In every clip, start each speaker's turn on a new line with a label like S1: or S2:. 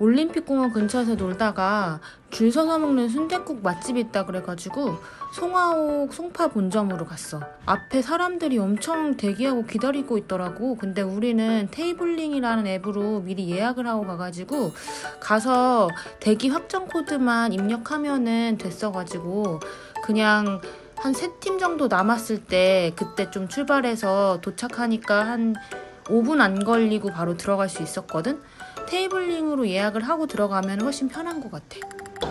S1: 올림픽공원 근처에서 놀다가 줄 서서 먹는 순댓국 맛집이 있다 그래가지고 송화옥 송파 본점으로 갔어. 앞에 사람들이 엄청 대기하고 기다리고 있더라고. 근데 우리는 테이블링이라는 앱으로 미리 예약을 하고 가가지고 가서 대기 확정 코드만 입력하면은 됐어가지고 그냥 한 세 팀 정도 남았을 때 그때 좀 출발해서 도착하니까 한 5분 안 걸리고 바로 들어갈 수 있었거든? 테이블링으로 예약을 하고 들어가면 훨씬 편한 것 같아.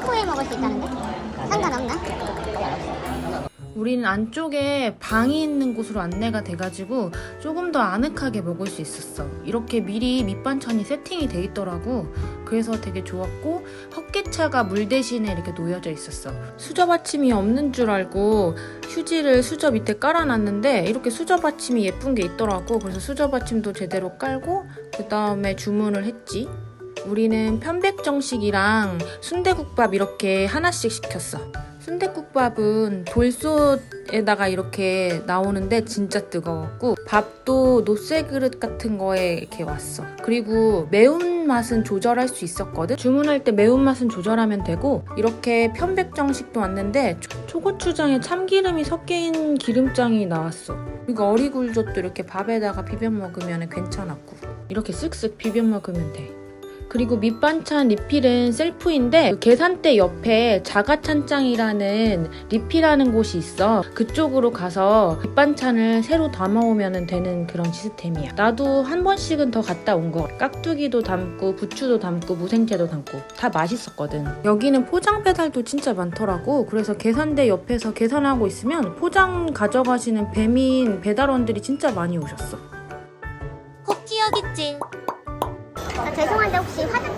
S2: 코에 먹을 수 있다는데? 상관없나?
S1: 우리는 안쪽에 방이 있는 곳으로 안내가 돼가지고 조금 더 아늑하게 먹을 수 있었어. 이렇게 미리 밑반찬이 세팅이 돼 있더라고. 그래서 되게 좋았고 헛개차가 물 대신에 이렇게 놓여져 있었어. 수저 받침이 없는 줄 알고 휴지를 수저 밑에 깔아놨는데 이렇게 수저 받침이 예쁜 게 있더라고. 그래서 수저 받침도 제대로 깔고 그 다음에 주문을 했지. 우리는 편백정식이랑 순대국밥 이렇게 하나씩 시켰어. 순대국밥은 돌솥에다가 이렇게 나오는데 진짜 뜨거웠고 밥도 노쇠 그릇 같은 거에 이렇게 왔어. 그리고 매운맛은 조절할 수 있었거든. 주문할 때 매운맛은 조절하면 되고 이렇게 편백정식도 왔는데 초- 초고추장에 참기름이 섞인 기름장이 나왔어. 그리고 어리굴젓도 이렇게 밥에다가 비벼 먹으면 괜찮았고 이렇게 쓱쓱 비벼 먹으면 돼. 그리고 밑반찬 리필은 셀프인데 그 계산대 옆에 자가찬장이라는 리필하는 곳이 있어. 그쪽으로 가서 밑반찬을 새로 담아오면 되는 그런 시스템이야. 나도 한 번씩은 더 갔다 온 거. 깍두기도 담고 부추도 담고 무생채도 담고 다 맛있었거든. 여기는 포장 배달도 진짜 많더라고. 그래서 계산대 옆에서 계산하고 있으면 포장 가져가시는 배민 배달원들이 진짜 많이 오셨어.
S2: 혹 기억 있지? 혹시 화장품